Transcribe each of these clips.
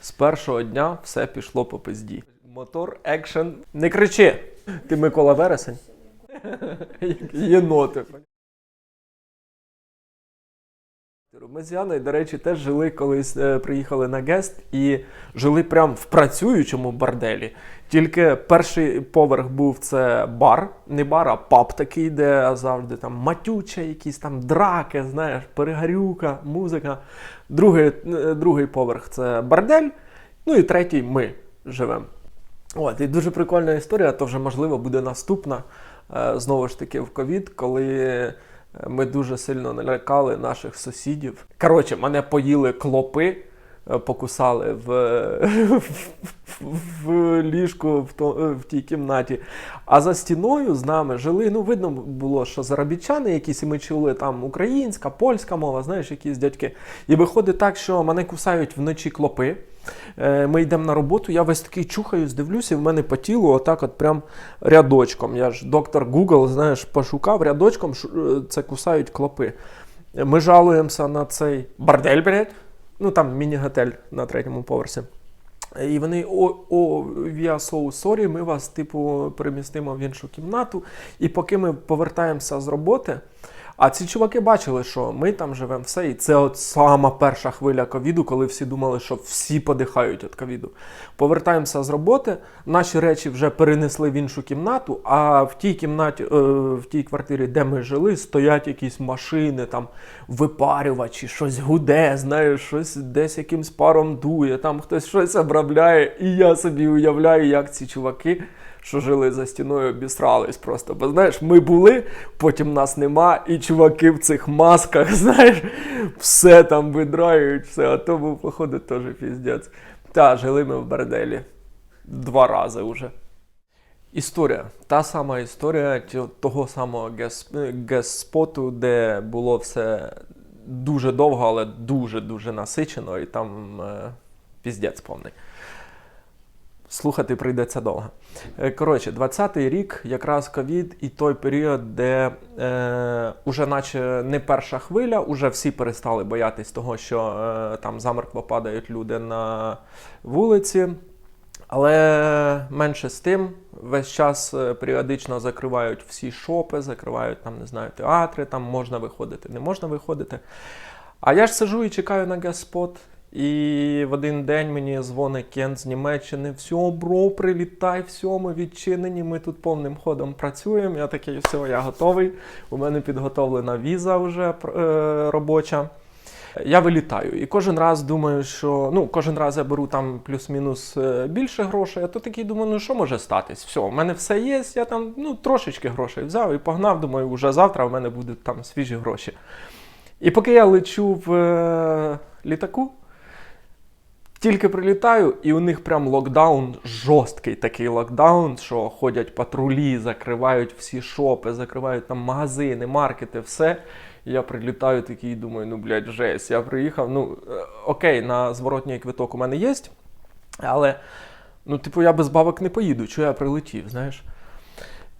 З першого дня все пішло по пизді. Мотор, екшен. Не кричи! Ти Микола Вересень? Єноти. Ми з Яною, до речі, теж жили колись, е, приїхали на гест і жили прямо в працюючому борделі. Тільки перший поверх був це бар, не бар, а паб такий, де завжди там матюча, якісь там драки, знаєш, перегарюка, музика. Другий, е, другий поверх це бордель. Ну і третій ми живемо. От, і дуже прикольна історія, то вже можливо буде наступна. е, Знову ж таки, в ковід, коли ми дуже сильно налякали наших сусідів. Коротше, мене поїли клопи, е, покусали в, в, в ліжку в, то, е, в тій кімнаті. А за стіною з нами жили. Ну, видно було, що заробітчани якісь, і ми чули там українська, польська мова, знаєш, якісь дядьки. І виходить так, що мене кусають вночі клопи. Е, Ми йдемо на роботу, я весь такий чухаюсь, дивлюся, і в мене по тілу отак от прям рядочком. Я ж доктор Google, знаєш, пошукав рядочком, е, це кусають клопи. Ми жалуємося на цей бордель, блядь, ну там міні-готель на третьому поверсі. І вони о, о, are so sorry, ми вас, типу, перемістимо в іншу кімнату. І поки ми повертаємося з роботи, а ці чуваки бачили, що ми там живемо все, і це от сама перша хвиля ковіду, коли всі думали, що всі подихають від ковіду. Повертаємося з роботи, наші речі вже перенесли в іншу кімнату, а в тій кімнаті, е, в тій квартирі, де ми жили, стоять якісь машини, там випарювачі, щось гуде, знаєш, щось десь якимсь паром дує, там хтось щось обробляє. І я собі уявляю, як ці чуваки що жили за стіною, обісрались просто. Бо знаєш, ми були, потім нас нема, і чуваки в цих масках, знаєш, все там видрають, все, а то був, походу, теж піздець. Та, жили ми в борделі два рази вже. Історія. Та сама історія того самого гес- гес-споту, де було все дуже довго, але дуже-дуже насичено, і там е, піздець повний. Слухати прийдеться довго. Е, Коротше, 20-й рік, якраз ковід, і той період, де е, уже наче не перша хвиля, уже всі перестали боятись того, що е, там замертво падають люди на вулиці. Але менше з тим, весь час е, періодично закривають всі шопи, закривають там, не знаю, театри, там можна виходити, не можна виходити. А я ж сижу і чекаю на геспот. І в один день мені дзвонить Кент з Німеччини. Все, бро, прилітай, все, ми відчинені, ми тут повним ходом працюємо. Я такий, все, я готовий. У мене підготовлена віза вже е, робоча. Я вилітаю. І кожен раз думаю, що ну, кожен раз я беру там плюс-мінус е, більше грошей, а то такий думаю, ну що може статись? Все, в мене все є, я там ну, трошечки грошей взяв і погнав. Думаю, вже завтра в мене будуть там свіжі гроші. І поки я лечу в е, літаку, тільки прилітаю, і у них прям локдаун, жорсткий такий локдаун, що ходять патрулі, закривають всі шопи, закривають там магазини, маркети, все. Я прилітаю такий, думаю, ну блядь, жесть. Я приїхав. Ну, е, окей, на зворотній квиток у мене є, але, ну, типу, я без бабок не поїду, що я прилетів, знаєш.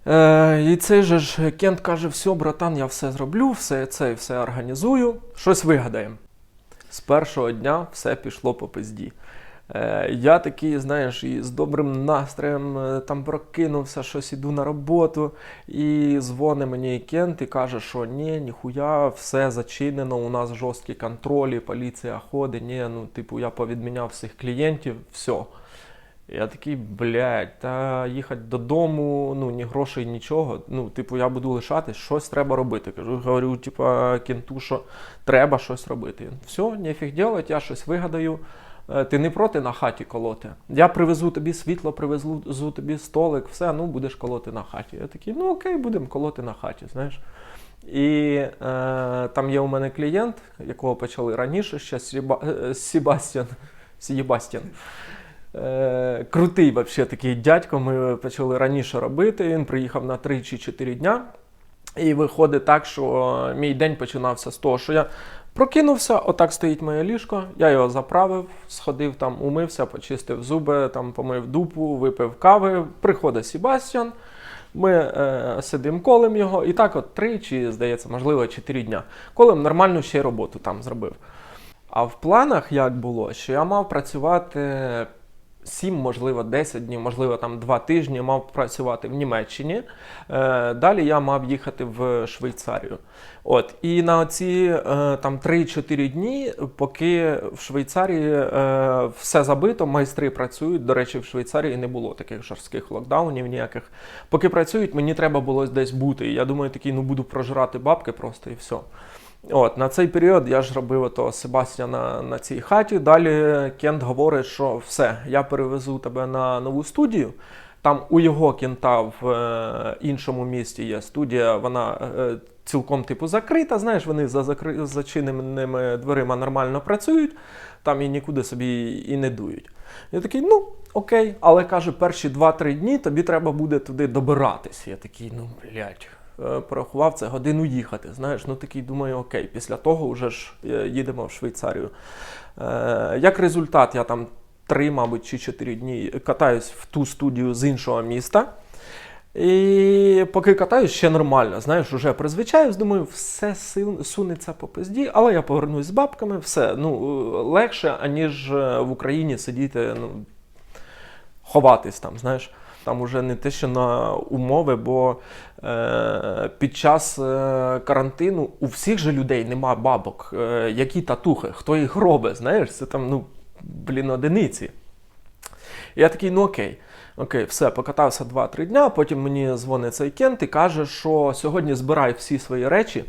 Е, і цей же ж Кент каже: все, братан, я все зроблю, все це все організую, щось вигадаємо. З першого дня все пішло по пизді. Е, я такий, знаєш, і з добрим настроєм е, там прокинувся, щось іду на роботу, і дзвонить мені Кент і каже, що ні, ніхуя, все зачинено, у нас жорсткі контролі, поліція ходить, ні, ну, типу, я повідміняв всіх клієнтів, все. Я такий, блядь, та їхати додому, ну, ні грошей, нічого. Ну, типу, я буду лишатись, щось треба робити. Кажу, говорю, типа, кенту, що треба щось робити. Все, нефіг делать, я щось вигадаю. Е, Ти не проти на хаті колоти. Я привезу тобі світло, привезу тобі столик, все, ну будеш колоти на хаті. Я такий, ну окей, будемо колоти на хаті, знаєш. І е, там є у мене клієнт, якого почали раніше, ще е, Сібастьян. Сібастьян. Е, крутий вообще такий дядько. Ми почали раніше робити. Він приїхав на 3 чи 4 дня. І виходить так, що мій день починався з того, що я прокинувся, отак стоїть моє ліжко, я його заправив, сходив там, умився, почистив зуби, там помив дупу, випив кави. Приходить Себастьян. Ми е, сидимо колем його, і так от три чи, здається, можливо, чотири дня. Колем нормальну ще роботу там зробив. А в планах як було, що я мав працювати 7, можливо, 10 днів, можливо, там 2 тижні мав працювати в Німеччині. Е, далі я мав їхати в Швейцарію. От, і на ці е, 3-4 дні, поки в Швейцарії е, все забито, майстри працюють. До речі, в Швейцарії не було таких жорстких локдаунів ніяких. Поки працюють, мені треба було десь бути. Я думаю, такий, ну буду прожирати бабки просто і все. От, на цей період я ж робив ото Себастьяна на цій хаті. Далі Кент говорить, що все, я перевезу тебе на нову студію. Там у його кента в е, іншому місті є студія, вона е, цілком типу закрита. Знаєш, вони за закри... зачиненими дверима нормально працюють, там і нікуди собі і не дують. Я такий, ну окей, але каже, перші 2-3 дні тобі треба буде туди добиратись. Я такий, ну блядь. Е, порахував це годину їхати. Знаєш, ну такий думаю, окей, після того вже ж е, їдемо в Швейцарію. Е, Як результат, я там три, мабуть, чи чотири дні катаюсь в ту студію з іншого міста. І поки катаюсь, ще нормально. Знаєш, уже призвичаюсь, думаю, все сунеться по пизді, але я повернусь з бабками, все ну, легше, аніж в Україні сидіти, ну, ховатись там, знаєш. Там уже не те, що на умови, бо під час е, карантину у всіх же людей нема бабок. Е, які татухи, хто їх робить, знаєш, це там, ну, блін, одиниці. Я такий, ну окей. Окей, все, покатався 2-3 дня, потім мені дзвонить цей кент і каже, що сьогодні збирай всі свої речі,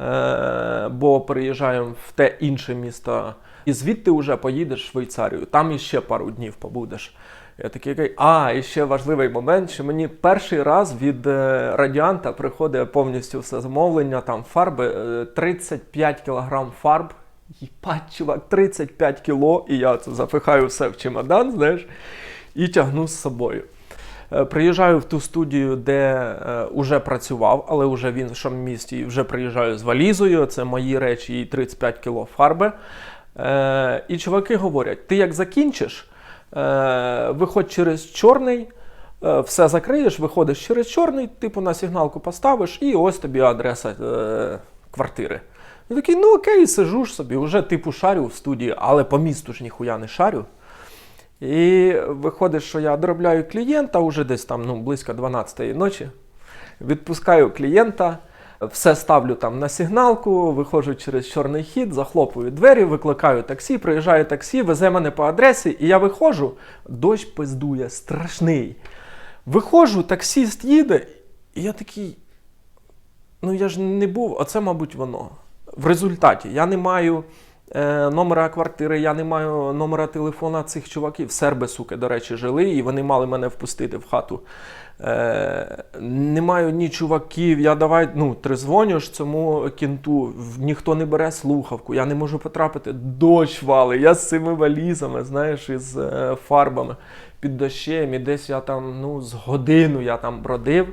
е, бо переїжджаємо в те інше місто. І звідти вже поїдеш в Швейцарію, там іще пару днів побудеш. Я такий, а, і ще важливий момент, що мені перший раз від е, радіанта приходить повністю все замовлення, там фарби, е, 35 кілограм фарб. Їбать, чувак, 35 кіло, і я це запихаю все в чемодан, знаєш, і тягну з собою. Е, Приїжджаю в ту студію, де е, вже працював, але вже в іншому місті вже приїжджаю з валізою. Це мої речі і 35 кіло фарби. Е, і чуваки говорять: ти як закінчиш, е, виходь через чорний, е, все закриєш, виходиш через чорний, типу на сигналку поставиш, і ось тобі адреса е, квартири. Я такий, ну окей, сижу ж собі, вже типу шарю в студії, але по місту ж ніхуя не шарю. І виходить, що я доробляю клієнта вже десь там ну, близько 12-ї ночі. Відпускаю клієнта, все ставлю там на сигналку, виходжу через чорний хід, захлопую двері, викликаю таксі, приїжджає таксі, везе мене по адресі, і я виходжу, дощ пиздує, страшний. Виходжу, таксіст їде, і я такий. Ну я ж не був, оце, мабуть, воно. В результаті я не маю номера квартири, я не маю номера телефона цих чуваків. Серби, суки, до речі, жили, і вони мали мене впустити в хату. Е, не маю ні чуваків, я давай ну, тризвоню ж цьому кінту, ніхто не бере слухавку, я не можу потрапити. Дощ вали, я з цими валізами, знаєш, із е, фарбами під дощем, і десь я там ну, з годину я там бродив.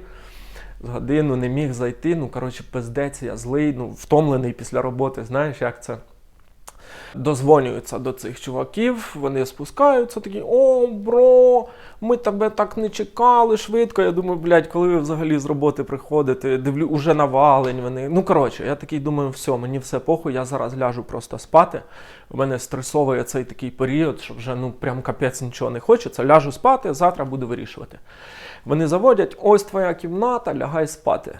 З годину не міг зайти. Ну, коротше, пиздець, я злий, ну, втомлений після роботи. Знаєш, як це? Дозвонюються до цих чуваків, вони спускаються, такі: о, бро, ми тебе так не чекали швидко. Я думаю, блядь, коли ви взагалі з роботи приходите, дивлю, уже навалень вони. Ну, коротше, я такий думаю, все, мені все похуй, я зараз ляжу просто спати. У мене стресовий цей такий період, що вже ну прям капець нічого не хочеться. Ляжу спати, завтра буду вирішувати. Вони заводять, ось твоя кімната, лягай спати.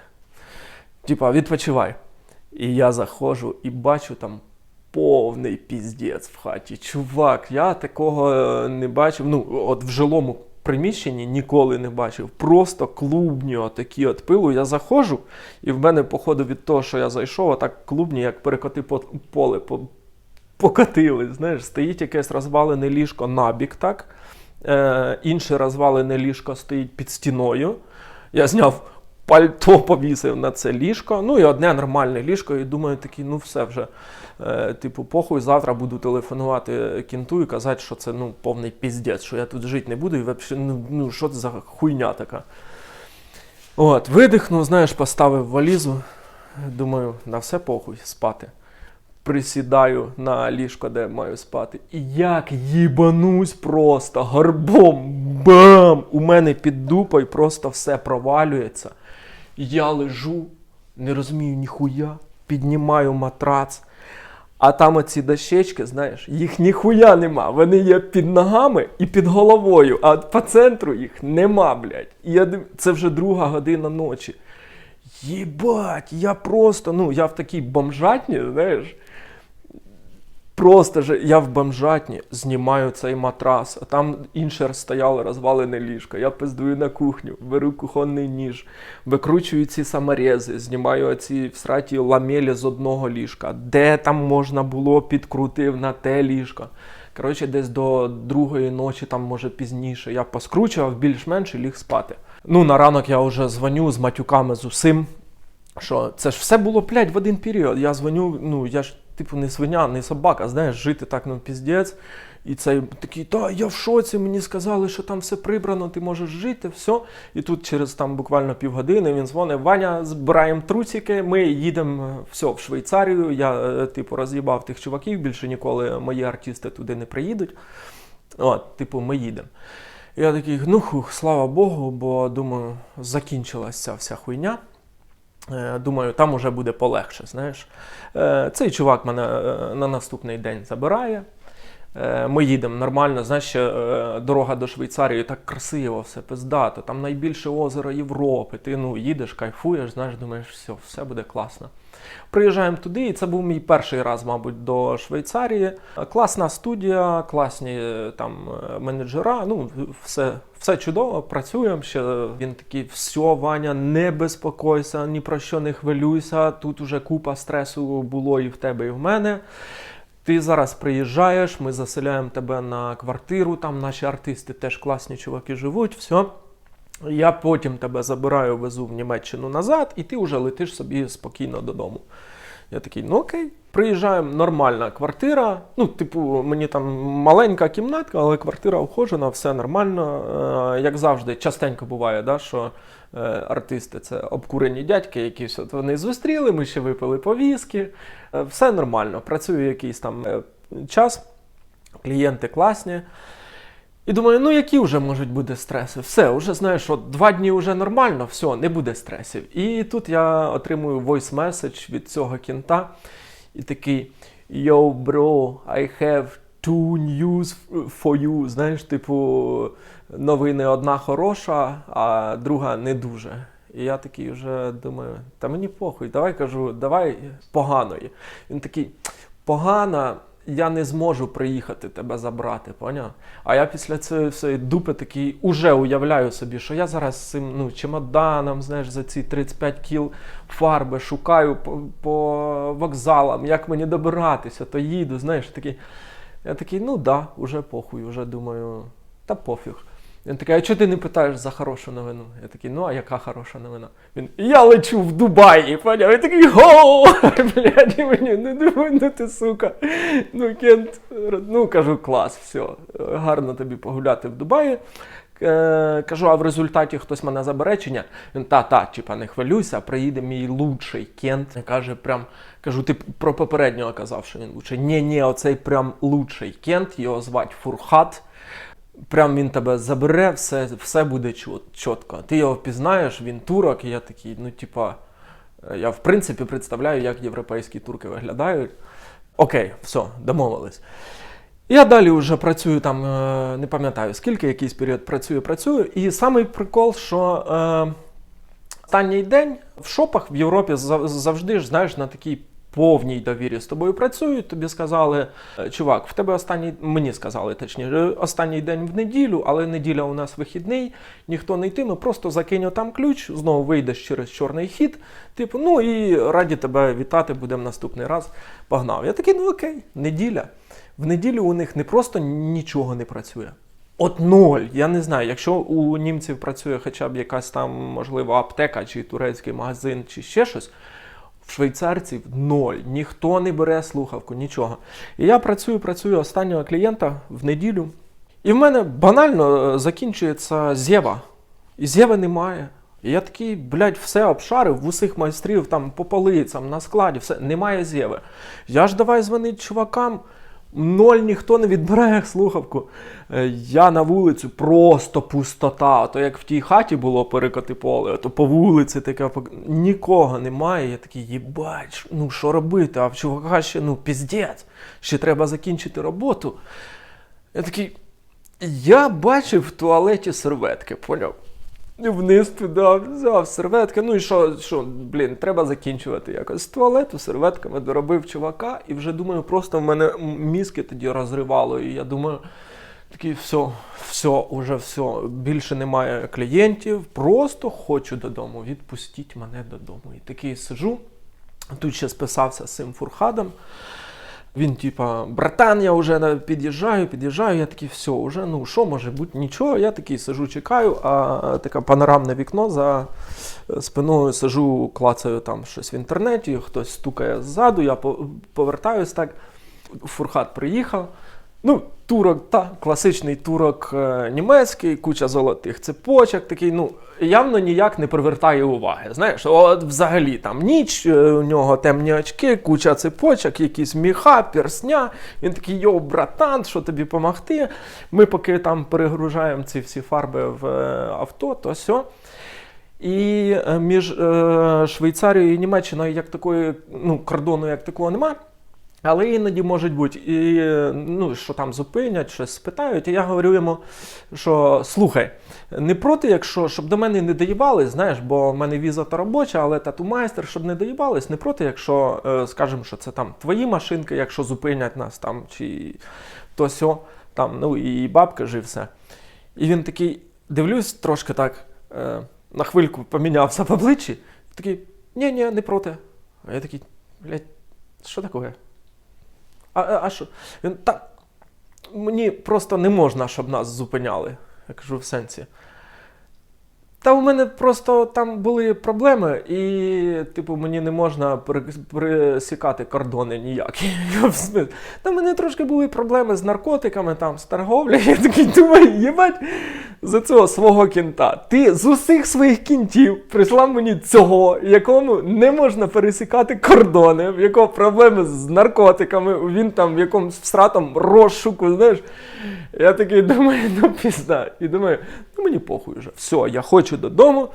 Типа, відпочивай. І я заходжу і бачу там повний піздець в хаті. Чувак, я такого е, не бачив. Ну, от в жилому приміщенні ніколи не бачив. Просто клубні отакі от пилу. Я заходжу, і в мене, походу, від того, що я зайшов, отак клубні, як перекоти по поле по, покатили. Знаєш, стоїть якесь розвалене ліжко набік, так? Е, інше розвалене ліжко стоїть під стіною. Я зняв пальто, повісив на це ліжко. Ну і одне нормальне ліжко, і думаю, такий, ну все вже. Е, типу, похуй, завтра буду телефонувати кінту і казати, що це ну, повний піздець, що я тут жити не буду, і взагалі, ну, ну що це за хуйня така. От, видихнув, знаєш, поставив валізу. Думаю, на все похуй спати. Присідаю на ліжко, де маю спати. І як їбанусь просто горбом, бам! У мене під дупою просто все провалюється. Я лежу, не розумію ніхуя, піднімаю матрац, А там оці дощечки, знаєш, їх ніхуя нема. Вони є під ногами і під головою, а по центру їх нема, блядь. І я див... Це вже друга година ночі. Єбать, я просто, ну, я в такій бомжатні, знаєш. Просто же я в бомжатні знімаю цей матрас, а там інше стояло розвалене ліжко. Я пиздую на кухню, беру кухонний ніж, викручую ці саморези, знімаю оці всраті ламелі з одного ліжка. Де там можна було підкрутив на те ліжко. Коротше, десь до другої ночі, там може пізніше, я поскручував більш-менш і ліг спати. Ну, на ранок я вже дзвоню з матюками з усім. Що це ж все було, блядь, в один період. Я дзвоню, ну я ж типу не свиня, не собака, знаєш, жити так ну піздець. І цей такий, та я в шоці, мені сказали, що там все прибрано, ти можеш жити, все. І тут через там буквально півгодини він дзвонить, Ваня, збираємо трусики, ми їдемо все в Швейцарію. Я, е, типу, роз'їбав тих чуваків, більше ніколи мої артисти туди не приїдуть. От, типу, ми їдемо. Я такий, ну хух, слава Богу, бо думаю, закінчилась ця вся хуйня. Е, Думаю, там уже буде полегше. знаєш. Е, Цей чувак мене е, на наступний день забирає. Ми їдемо нормально, знаєш, дорога до Швейцарії так красиво, все пиздато. Там найбільше озеро Європи. Ти ну, їдеш, кайфуєш, знаєш, думаєш, все, все буде класно. Приїжджаємо туди, і це був мій перший раз, мабуть, до Швейцарії. Класна студія, класні е, там е, менеджера. Ну, все, все чудово, працюємо. Ще він такий, все, Ваня, не безпокойся, ні про що не хвилюйся. Тут уже купа стресу було і в тебе, і в мене. Ти зараз приїжджаєш, ми заселяємо тебе на квартиру, там наші артисти теж класні чуваки живуть, все. Я потім тебе забираю, везу в Німеччину назад, і ти вже летиш собі спокійно додому. Я такий, ну окей, приїжджаємо, нормальна квартира. Ну, типу, мені там маленька кімнатка, але квартира вхожена, все нормально. Е, як завжди, частенько буває, да, що е, артисти це обкурені дядьки, які от вони зустріли, ми ще випили по віскі. Е, все нормально. Працює якийсь там е, час, клієнти класні. І думаю, ну які вже можуть бути стреси? Все, вже знаєш, що два дні вже нормально, все, не буде стресів. І тут я отримую voice message від цього кінта, і такий Yo, bro, I have two news for you. Знаєш, типу, новини одна хороша, а друга не дуже. І я такий вже думаю, та мені похуй, давай кажу, давай поганої. Він такий, погана, я не зможу приїхати тебе забрати, поняв? А я після цієї всієї дупи такий уже уявляю собі, що я зараз з цим ну, чемоданом, знаєш, за ці 35 кіл фарби шукаю по, по вокзалам, як мені добиратися, то їду, знаєш, такий. Я такий, ну да, уже похуй, вже думаю, та пофіг. Він такий, а чого ти не питаєш за хорошу новину? Я такий, ну а яка хороша новина? Він, я лечу в Дубаї, поняв? Я такий, гоу! Блядь, мені, ну думаю, ну ти сука. Ну, Кент, ну кажу, клас, все, гарно тобі погуляти в Дубаї. Е, Кажу, а в результаті хтось мене забере чи ні? Він та-та, типа, не хвилюйся, приїде мій лучший Кент. Каже, прям, кажу, ти про попереднього казав, що він лучший. Ні, ні, оцей прям лучший Кент, його звать Фурхат. Прям він тебе забере, все, все буде чітко. Ти його впізнаєш, він турок, і я такий, ну, типа, е, я в принципі представляю, як європейські турки виглядають. Окей, все, домовились. Я далі вже працюю там, е, не пам'ятаю скільки, якийсь період працюю, працюю. І самий прикол, що е, останній день в шопах в Європі завжди ж знаєш на такій повній довірі з тобою працюють. Тобі сказали, «Е, чувак, в тебе останній, мені сказали точніше, останній день в неділю, але неділя у нас вихідний, ніхто не йтиме, просто закинь там ключ, знову вийдеш через чорний хід. Типу, ну і раді тебе вітати, будемо наступний раз. Погнав. Я такий, ну окей, неділя. В неділю у них не просто нічого не працює. От ноль. Я не знаю, якщо у німців працює хоча б якась там, можливо, аптека, чи турецький магазин, чи ще щось. Швейцарців ноль. Ніхто не бере слухавку, нічого. І я працюю, працюю останнього клієнта в неділю. І в мене банально е, закінчується зєва. І зєви немає. І я такий, блядь, все обшарив в усіх майстрів, там по полицям, на складі, все, немає зєви. Я ж давай дзвонить чувакам. Ноль ніхто не відбирає слухавку. Е, Я на вулицю просто пустота. То як в тій хаті було перекоти поле, то по вулиці таке нікого немає. Я такий, їбать, ну що робити? А в чувака ще ну піздець, ще треба закінчити роботу. Я такий. Я бачив в туалеті серветки, поняв? Вниз туди взяв серветки. Ну і що, що, блін, треба закінчувати якось. З туалету серветками доробив чувака, і вже думаю, просто в мене мізки тоді розривало. І я думаю, такий, все, все, уже все. Більше немає клієнтів, просто хочу додому. Відпустіть мене додому. І такий сижу. Тут ще списався з цим фурхадом. Він, типа, братан, я вже під'їжджаю, під'їжджаю. Я такий, все, вже, ну що може бути, нічого. Я такий сижу, чекаю, а таке панорамне вікно за е, спиною сижу, клацаю там щось в інтернеті, хтось стукає ззаду, я по- повертаюсь так. Фурхат приїхав. Ну, турок, та, класичний турок е, німецький, куча золотих цепочок, такий, ну, явно ніяк не привертає уваги. Знаєш, от взагалі там ніч, е, у нього темні очки, куча цепочок, якісь міха, персня. Він такий, йоу, братан, що тобі помогти? Ми поки там перегружаємо ці всі фарби в е, авто, то все. І між Швейцарією і Німеччиною як такої, ну, кордону як такого немає. Але іноді можуть бути, і, ну, що там зупинять, щось спитають. І я говорю йому, що слухай, не проти, якщо щоб до мене не доїбались, знаєш, бо в мене віза та робоча, але тату-майстер, щоб не доїбались, не проти, якщо е, скажемо, що це там твої машинки, якщо зупинять нас там, чи то сьо, там, ну і бабка жив все. І він такий, дивлюсь, трошки так, е, на хвильку помінявся в обличчі, такий, ні, ні, не проти. А я такий, блядь, що таке? А, а, а що? Він так. Мені просто не можна, щоб нас зупиняли. Я кажу в сенсі. Та у мене просто там були проблеми, і, типу, мені не можна пересікати кордони ніякі. Та в мене трошки були проблеми з наркотиками, там, з торговлею. Я такий думаю, їбать, за цього свого кінта. Ти з усіх своїх кінтів прислав мені цього, якому не можна пересікати кордони, в якого проблеми з наркотиками, він там в якомусь всратом розшуку, знаєш. Я такий думаю, ну пізда. І думаю, мені похуй вже. Все, я хочу додому.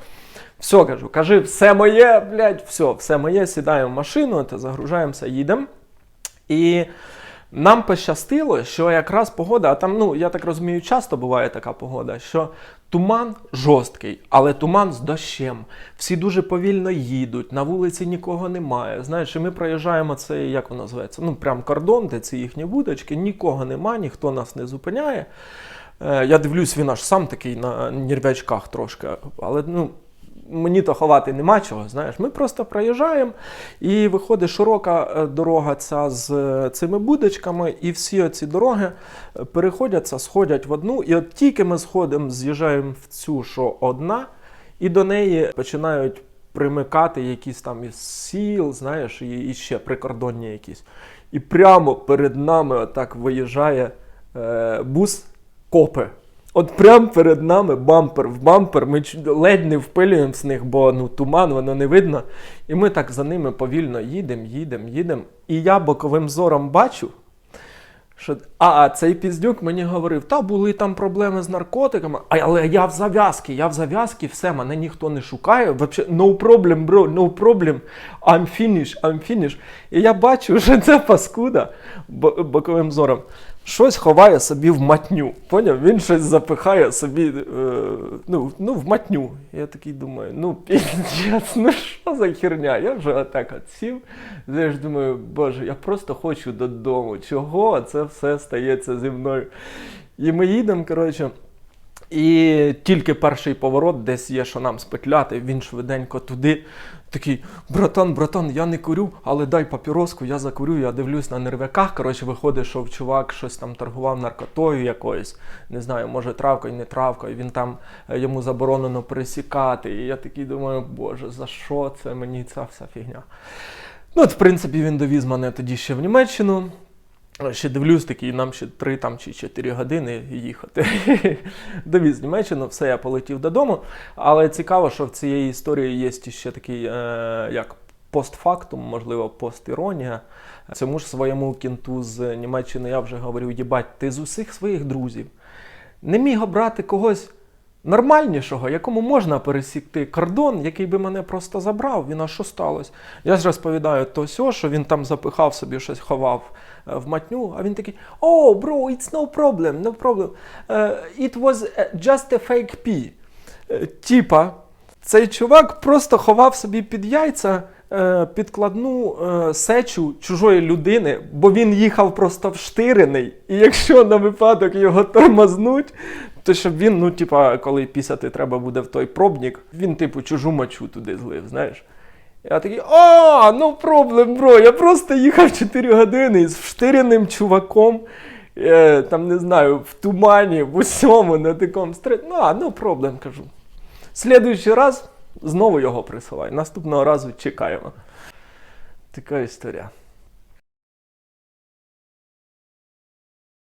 Все, кажу, кажи, все моє, блядь, все, все моє, сідаємо в машину, та загружаємося, їдемо. І нам пощастило, що якраз погода, а там, ну я так розумію, часто буває така погода, що туман жорсткий, але туман з дощем. Всі дуже повільно їдуть, на вулиці нікого немає. Знаєш, і ми проїжджаємо цей, як воно називається, ну прям кордон, де ці їхні будочки, нікого немає, ніхто нас не зупиняє. Е, Я дивлюсь, він аж сам такий на нервячках трошки, але ну. Мені то ховати нема чого, знаєш. Ми просто проїжджаємо, і виходить широка е, дорога ця з е, цими будочками, і всі ці дороги переходяться, сходять в одну. І от тільки ми сходимо, з'їжджаємо в цю, що одна, і до неї починають примикати якісь там із сіл, знаєш, і, і ще прикордонні якісь. І прямо перед нами отак виїжджає е, бус копи. От прямо перед нами бампер в бампер, ми ледь не впилюємо з них, бо ну туман, воно не видно. І ми так за ними повільно їдемо, їдемо, їдемо. І я боковим зором бачу, що а, цей піздюк мені говорив, та були там проблеми з наркотиками, а, але я в зав'язки, я в зав'язки, все, мене ніхто не шукає. Вообще, no problem, bro, no problem. I'm finished, I'm finished. І я бачу, що ця паскуда боковим зором щось ховає собі в матню. Поняв? Він щось запихає собі е, ну, ну, в матню. Я такий думаю, ну піздець, ну що за херня? Я вже отак от сів. Знаєш, думаю, боже, я просто хочу додому. Чого це все стається зі мною? І ми їдемо, коротше. І тільки перший поворот, десь є, що нам спетляти, він швиденько туди. Такий, братан, братан, я не курю, але дай папіроску, я закурю, я дивлюсь на нервяках. Коротше, виходить, що чувак щось там торгував наркотою якоюсь, не знаю, може травкою, не травкою. Він там е, йому заборонено пересікати. І я такий думаю, боже, за що це мені ця вся фігня? Ну, от, в принципі, він довіз мене тоді ще в Німеччину. Ще дивлюсь, такий, нам ще 3 там, чи 4 години їхати. Довіз Німеччину, все, я полетів додому. Але цікаво, що в цієї історії є ще такий, е, як постфактум, можливо, постіронія. Цьому ж своєму кінту з Німеччини я вже говорю: їбать, ти з усіх своїх друзів не міг обрати когось нормальнішого, якому можна пересікти кордон, який би мене просто забрав. Він а що сталося? Я ж розповідаю то сьо, що він там запихав собі щось, ховав в матню, а він такий: О, bro, it's no problem, no problem. Е, it was е, just a fake pee. Е, Тіпа, цей чувак просто ховав собі під яйця е, підкладну е, сечу чужої людини, бо він їхав просто вштирений, і якщо на випадок його тормознуть, то щоб він, ну, типа, коли пісяти треба буде в той пробник, він, типу, чужу мочу туди злив, знаєш. Я такий, а, ну проблем, бро. Я просто їхав 4 години з вштиреним чуваком, е, там не знаю, в тумані, в усьому на такому стрит. Ну, а, ну проблем кажу. Слідуючий раз знову його присилай. Наступного разу чекаємо. Така історія.